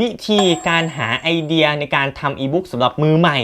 วิธีการหาไอเดียในการทำอีบุ๊กสำหรับมือใหม่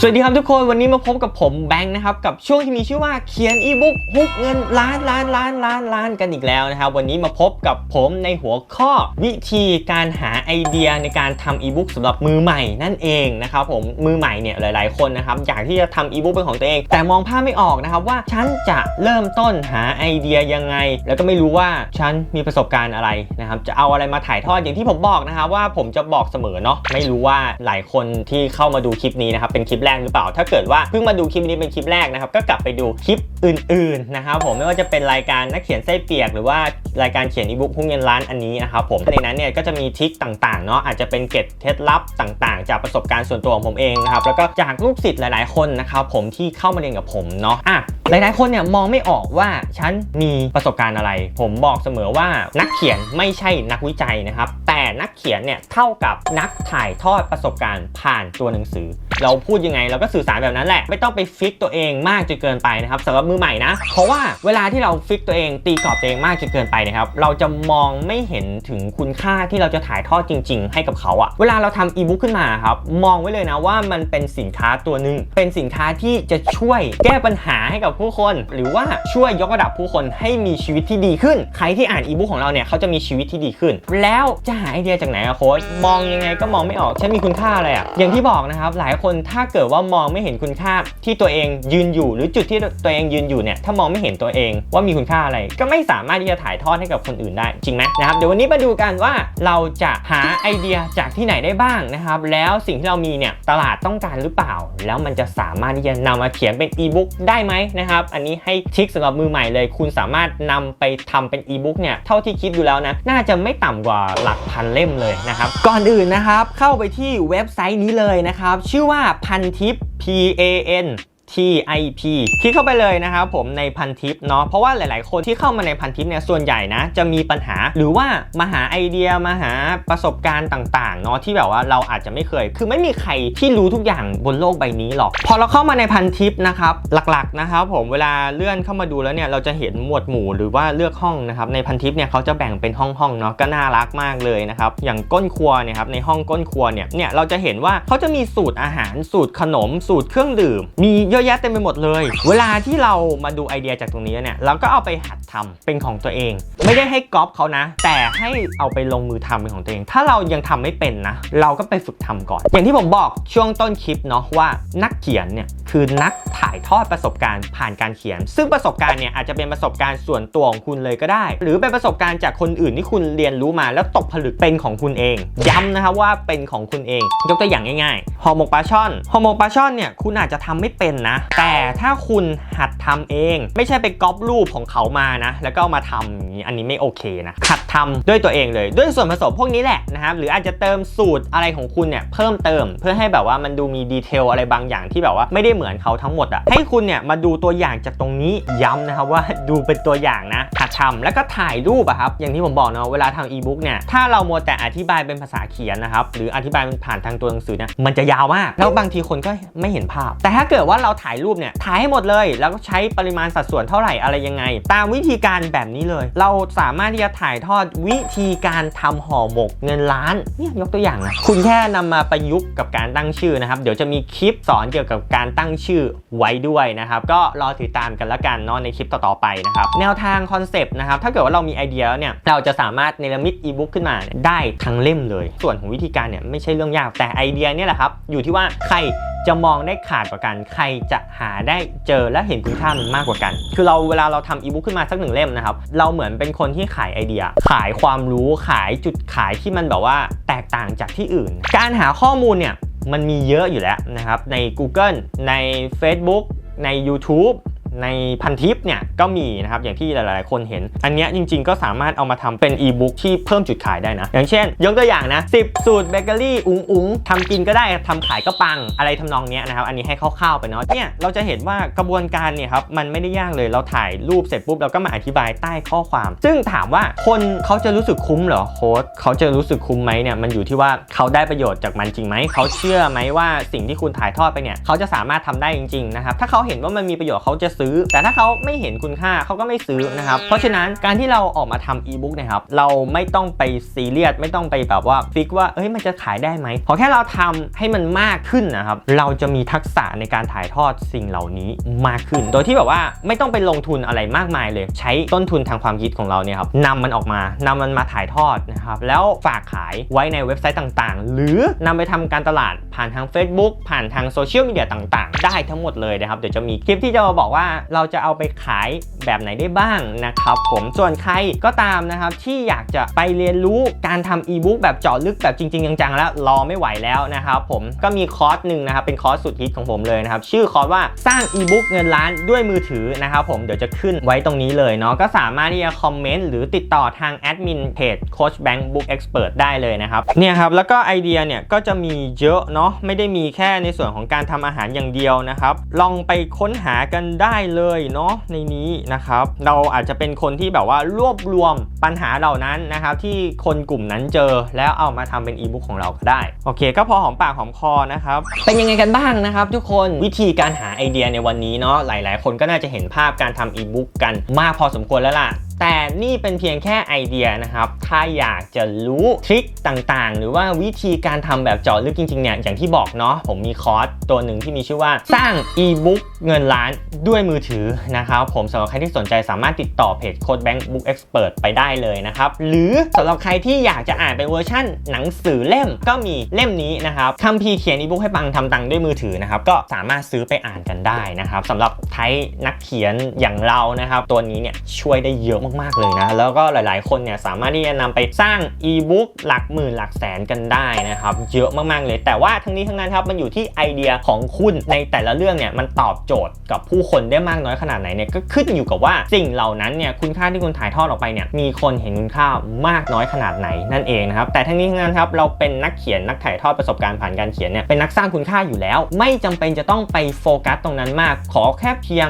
สวัสดีครับทุกคนวันนี้มาพบกับผมแบงค์นะครับกับช่วงที่มีชื่อว่าเขียนอีบุ๊กฮุกเงินล้านล้านล้านล้านล้านกันอีกแล้วนะครับวันนี้มาพบกับผมในหัวข้อวิธีการหาไอเดียในการทำอีบุ๊กสำหรับมือใหม่นั่นเองนะครับผมมือใหม่เนี่ยหลาย ๆ คนนะครับอยากที่จะทำอีบุ๊กเป็นของตัวเอง แต่มองภาพไม่ออกนะครับว่าฉันจะเริ่มต้นหาไอเดียยังไง แล้วก็ไม่รู้ว่าฉันมีประสบการณ์อะไรนะครับจะเอาอะไรมาถ่ายทอดอย่างที่ผมบอกนะครับว่าผมจะบอกเสมอเนาะไม่รู้ว่าหลายคนที่เข้ามาดูคลิปนี้นะครับเป็นคลิปแรกหรือเปล่า ถ้าเกิดว่าเพิ่งมาดูคลิปนี้เป็นคลิปแรกนะครับก็กลับไปดูคลิปอื่นๆนะครับผมไม่ว่าจะเป็นรายการนักเขียนไส้เปียก หรือว่ารายการเขียนอีบุ๊กพุ่งเงินล้านอันนี้นะครับผมในนั้นเนี่ยก็จะมีทริคต่างๆเนาะอาจจะเป็นเกร็ดเคล็ดลับต่างๆ จากประสบการณ์ส่วนตัวของผมเองนะครับแล้วก็จากลูกศิษย์หลายๆคนนะครับผมที่เข้ามาเรียนกับผมเนาะอะหลายๆคนเนี่ยมองไม่ออกว่าฉันมีประสบการณ์อะไร ผมบอกเสมอว่านักเขียนไม่ใช่นักวิจัยนะครับ แต่นักเขียนเนี่ยเท่ากับนักถ่ายทอดประสบการณ์ผ่านตัวหนังสือ เราพูดยังไงเราก็สื่อสารแบบนั้นแหละไม่ต้องไปฟิกตัวเองมากจนเกินไปนะครับสำหรับมือใหม่นะ เพราะว่าเวลาที่เราฟิกตัวเองตีกรอบตัวเองมากจนเกินไปนะครับเราจะมองไม่เห็นถึงคุณค่าที่เราจะถ่ายทอดจริง ๆ ให้กับเขาอะเวลาเราทำอีบุ๊กขึ้นมาครับมองไว้เลยนะว่ามันเป็นสินค้าตัวหนึ่งเป็นสินค้าที่จะช่วยแก้ปัญหาให้กับผู้คน หรือว่าช่วยยกระดับผู้คนให้มีชีวิตที่ดีขึ้น ใครที่อ่านอีบุ๊กของเราเนี่ยเขาจะมีชีวิตที่ดีขึ้น แล้วจะหาไอเดียจากไหนอะโค้ชมองยังไงก็มองไม่ออกฉันมีคุณค่าอะไรอะอย่างที่บอกนะครับหลายคนถ้าเกิดว่ามองไม่เห็นคุณค่าที่ตัวเองยืนอยู่ หรือจุดที่ตัวเองยืนอยู่เนี่ยถ้ามองไม่เห็นตัวเองว่ามีคุณค่าอะไร ก็ไม่สามารถที่จะถ่ายทอดให้กับคนอื่นได้จริงไหมนะครับเดี๋ยววันนี้มาดูกันว่าเราจะหาไอเดียจากที่ไหนได้บ้างนะครับแล้วสิ่งที่เรามีเนี่ยตลาดต้องการหรือเปล่า แล้วมันจะสามารถที่จะนำมาเขียนเป็นอีบุ๊กได้ไหมนะครับอันนี้ให้ทิคสำหรับมือใหม่เลย คุณสามารถนำไปทำเป็นอีบุ๊กเนี่ยเท่าที่คิดดูแล้วนะน่าจะไม่ต่ำกว่าหลักพันเล่มเลยนะครับก่อนอื่นนะครับเข้าไปที่เว็บไซต์นี้เลยนะครับชื่อว่าพันทิป P A N TIP คลิกเข้าไปเลยนะครับผมในพันทิปเนาะเพราะว่าหลาย ๆ คนที่เข้ามาในพันทิปเนี่ยส่วนใหญ่นะ จะมีปัญหาหรือว่ามาหาไอเดียมาหาประสบการณ์ต่าง ๆ เนาะที่แบบว่าเราอาจจะไม่เคย คือไม่มีใครที่รู้ทุกอย่างบนโลกใบนี้หรอก พอเราเข้ามาในพันทิปนะครับหลัก ๆ นะครับผมเวลาเลื่อนเข้ามาดูแล้วเนี่ยเราจะเห็นหมวดหมู่หรือว่าเลือกห้องนะครับในพันทิปเนี่ยเขาจะแบ่งเป็นห้อง ๆ เนาะก็น่ารักมากเลยนะครับอย่างก้นครัวเนี่ยครับในห้องก้นครัวเนี่ยเนี่ยเราจะเห็นว่าเขาจะมีสูตรอาหารสูตรขนมสูตรเครื่องดื่มมีเยยอะแยะเต็มไปหมดเลย เวลาที่เรามาดูไอเดียจากตรงนี้เนี่ยเราก็เอาไปหัดทำเป็นของตัวเอง ไม่ได้ให้ก๊อปเขานะ แต่ให้เอาไปลงมือทำเป็นของตัวเอง ถ้าเรายังทำไม่เป็นนะ เราก็ไปฝึกทำก่อน อย่างที่ผมบอกช่วงต้นคลิปเนาะว่านักเขียนเนี่ยคือนักถ่ายทอดประสบการณ์ผ่านการเขียน ซึ่งประสบการณ์เนี่ยอาจจะเป็นประสบการณ์ส่วนตัวของคุณเลยก็ได้ หรือเป็นประสบการณ์จากคนอื่นที่คุณเรียนรู้มาแล้วตกผลึกเป็นของคุณเอง ย้ำนะครับว่าเป็นของคุณเอง ยกตัวอย่างง่ายๆห่อหมกปลาช่อนห่อหมกปลาช่อนเนี่ยคุณอาจจะทำไม่เป็นนะ แต่ถ้าคุณหัดทำเอง ไม่ใช่ไปก๊อปรูปของเขามานะ แล้วก็ามาทำอย่างนี้อันนี้ไม่โอเคนะหัดทำด้วยตัวเองเลย ด้วยส่วนผสมพวกนี้แหละนะครับหรืออาจจะเติมสูตรอะไรของคุณเนี่ยเพิ่มเติม เพื่อให้แบบว่ามันดูมีดีเทลอะไรบางอย่างที่แบบว่าไม่ได้เหมือนเขาทั้งหมดอะให้คุณเนี่ยมาดูตัวอย่างจากตรงนี้ย้ำนะครับว่าดูเป็นตัวอย่างนะหัดทำแล้วก็ถ่ายรูปอะครับอย่างที่ผมบอกเนาะเวลาทำอีบุ๊กเนี่ยถ้าเรามัวแต่อธิบายเป็นภาษาเขียนนะครับหรืออธิบายผ่านทางตัวหนังสือเนี่ยมันจะยาวมาก แล้วบางทีคนก็ไม่เห็นภาพ แต่ถ้าเกิดว่าเราถ่ายรูปเนี่ยถ่ายให้หมดเลย แล้วก็ใช้ปริมาณสัดส่วนเท่าไหร่อะไรยังไง ตามวิธีการแบบนี้เลย เราสามารถที่จะถ่ายทอดวิธีการทำห่อหมกเงินล้านเนี่ยยกตัวอย่างนะคุณแค่นำมาประยุกต์กับการตั้งชื่อนะครับ เดี๋ยวจะมีคลิปสอนเกี่ยวกับการตั้งชื่อไว้ด้วยนะครับ ก็รอติดตามกันละกันเนาะในคลิปต่อๆไปนะครับแนวทางคอนเซปต์นะครับถ้าเกิดว่าเรามีไอเดียแล้วเนี่ยเราจะสามารถเนรมิตอีบุ๊กขึ้นมาได้ทั้งเล่มเลย ส่วนของวิธีการเนี่ยไม่ใช่เรื่องยากแต่ไอเดียเนี่ยแหละครับอยู่ที่ว่าใคร จะมองได้ขาดกว่ากัน ใครจะหาได้เจอและเห็นคุณค่ามันมากกว่ากัน คือเราเวลาเราทำอีบุ๊กขึ้นมาสักหนึ่งเล่มนะครับ เราเหมือนเป็นคนที่ขายไอเดีย ขายความรู้ขายจุดขายที่มันแบบว่าแตกต่างจากที่อื่น การหาข้อมูลเนี่ยมันมีเยอะอยู่แล้วนะครับใน Google ใน Facebook ใน YouTube ในพันทิปเนี่ยก็มีนะครับอย่างที่หลายๆ คนเห็น อันนี้จริง ๆ ก็สามารถเอามาทำเป็นอีบุ๊กที่เพิ่มจุดขายได้นะ อย่างเช่น ยกตัวอย่างนะ 10 สูตรเบเกอรี่อุ๋งอุ๋งทำกินก็ได้ทำขายก็ปังอะไรทำนองนี้นะครับอันนี้ให้คร่าวๆไปเนาะเนี่ยเราจะเห็นว่ากระบวนการเนี่ยครับมันไม่ได้ยากเลยเราถ่ายรูปเสร็จปุ๊บเราก็มาอธิบายใต้ข้อความ ซึ่งถามว่าคนเขาจะรู้สึกคุ้มเหรอโค้ดเขาจะรู้สึกคุ้มไหมเนี่ยมันอยู่ที่ว่าเขาได้ประโยชน์จากมันจริงไหมเขาเชื่อไหมว่าสิ่งที่คุณถ่ายทอดไปเนี่ยเขาจะสามารถทำได้จริงๆนะครับถ้าเขาเห็นว่ามันมีประโยชน์เขาจะซื้อซื้อ แต่ถ้าเขาไม่เห็นคุณค่าเขาก็ไม่ซื้อนะครับ เพราะฉะนั้นการที่เราออกมาทำอีบุ๊กนะครับ เราไม่ต้องไปซีเรียสไม่ต้องไปแบบว่าฟิกว่าเอ้ยมันจะขายได้ไหมขอแค่เราทำให้มันมากขึ้นนะครับ เราจะมีทักษะในการถ่ายทอดสิ่งเหล่านี้มากขึ้น โดยที่แบบว่าไม่ต้องไปลงทุนอะไรมากมายเลย ใช้ต้นทุนทางความคิดของเราเนี่ยครับนำมันออกมานำมันมาถ่ายทอดนะครับแล้วฝากขายไว้ในเว็บไซต์ต่างๆ หรือนำไปทำการตลาดผ่านทาง Facebook ผ่านทางโซเชียลมีเดียต่างๆ ได้ทั้งหมดเลยนะครับ เดี๋ยวจะมีคลิปที่จะมาบอกว่าเราจะเอาไปขายแบบไหนได้บ้างนะครับผมส่วนใครก็ตามนะครับที่อยากจะไปเรียนรู้การทำอีบุ๊กแบบเจาะลึกแบบจริงๆจังๆแล้วรอไม่ไหวแล้วนะครับผมก็มีคอร์สหนึ่งนะครับเป็นคอร์สสุดฮิตของผมเลยนะครับชื่อคอร์สว่าสร้างอีบุ๊กเงินล้านด้วยมือถือนะครับผมเดี๋ยวจะขึ้นไว้ตรงนี้เลยเนาะก็สามารถที่จะคอมเมนต์หรือติดต่อทางแอดมินเพจโค้ชแบงค์บุ๊กเอ็กซ์เพรสได้เลยนะครับเนี่ยครับแล้วก็ไอเดียเนี่ยก็จะมีเยอะเนาะไม่ได้มีแค่ในส่วนของการทำอาหารอย่างเดียวนะครับลองไปค้นหากันได้เลยเนาะในนี้นะครับ เราอาจจะเป็นคนที่แบบว่ารวบรวมปัญหาเหล่านั้นนะครับ ที่คนกลุ่มนั้นเจอแล้วเอามาทำเป็นอีบุ๊กของเราก็ได้โอเค ก็พอหอมปากหอมคอนะครับเป็นยังไงกันบ้างนะครับทุกคนวิธีการหาไอเดียในวันนี้เนาะหลาย ๆ คนก็น่าจะเห็นภาพการทำอีบุ๊กกันมากพอสมควรแล้วล่ะ แต่นี่เป็นเพียงแค่ไอเดียนะครับ ถ้าอยากจะรู้ทริคต่างๆ หรือว่าวิธีการทำแบบเจาะลึกจริงๆเนี่ยอย่างที่บอกเนาะผมมีคอร์สตัวหนึ่งที่มีชื่อว่าสร้างอีบุ๊กเงินล้านด้วยมือถือนะครับผมสำหรับใครที่สนใจสามารถติดต่อเพจโค้ดแบงค์บุ๊กเอ็กซ์เพรสไปได้เลยนะครับ หรือสำหรับใครที่อยากจะอ่านเป็นเวอร์ชั่นหนังสือเล่มก็มีเล่มนี้นะครับคัมภีร์เขียนอีบุ๊กให้ปังทำตังค์ด้วยมือถือนะครับก็สามารถซื้อไปอ่านกันได้นะครับสำหรับไทยนักเขียนอย่างเรานะครับตัวนี้เนี่ยช่วยได้เยอะมากๆเลยนะ แล้วก็หลายๆ คนเนี่ยสามารถที่จะนำไปสร้างอีบุ๊กหลักหมื่นหลักแสนกันได้นะครับ เยอะมากๆเลย แต่ว่าทั้งนี้ทั้งนั้นครับมันอยู่ที่ไอเดียของคุณในแต่ละเรื่องเนี่ยมันตอบโจทย์กับผู้คนได้มากน้อยขนาดไหนเนี่ยก็ขึ้นอยู่กับว่าสิ่งเหล่านั้นเนี่ยคุณค่าที่คุณถ่ายทอดออกไปเนี่ยมีคนเห็นคุณค่ามากน้อยขนาดไหนนั่นเองนะครับแต่ทั้งนี้ทั้งนั้นครับเราเป็นนักเขียนนักถ่ายทอดประสบการณ์ผ่านการเขียนเนี่ยเป็นนักสร้างคุณค่าอยู่แล้ว ไม่จำเป็นจะต้องไปโฟกัสตรงนั้นมากขอแค่เพียง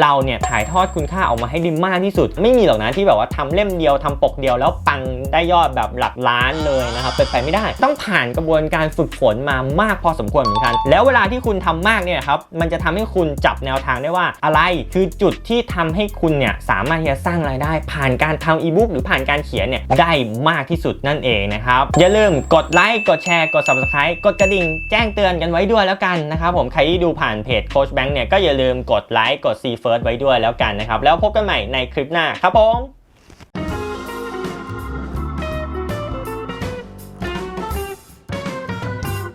เราเนี่ยถ่ายทอดคุณค่าออกมาให้ได้มากที่สุด ไม่มีหรอกนะที่แบบว่าทำเล่มเดียวทำปกเดียวแล้วปังได้ยอดแบบหลักล้านเลยนะครับเป็นไปไม่ได้ ต้องผ่านกระบวนการฝึกฝนมามากพอสมควรเหมือนกัน แล้วเวลาที่คุณทำมากเนี่ยครับมันจะทำให้คุณจับแนวทางได้ว่าอะไรคือจุดที่ทำให้คุณเนี่ยสามารถที่จะสร้างรายได้ ผ่านการทำอีบุ๊กหรือผ่านการเขียนเนี่ยได้มากที่สุดนั่นเองนะครับอย่าลืมกดไลค์กดแชร์กด subscribe กดกระดิ่งแจ้งเตือนกันไว้ด้วยแล้วกันนะครับผมใครที่ดูผ่านเพจโค้ชแบงค์เนี่ยก็อย่าลืมกดไลค์กด see first ไว้ด้วยแล้วกันนะครับ แล้วพบกันใหม่ในคลิปหน้าครับผม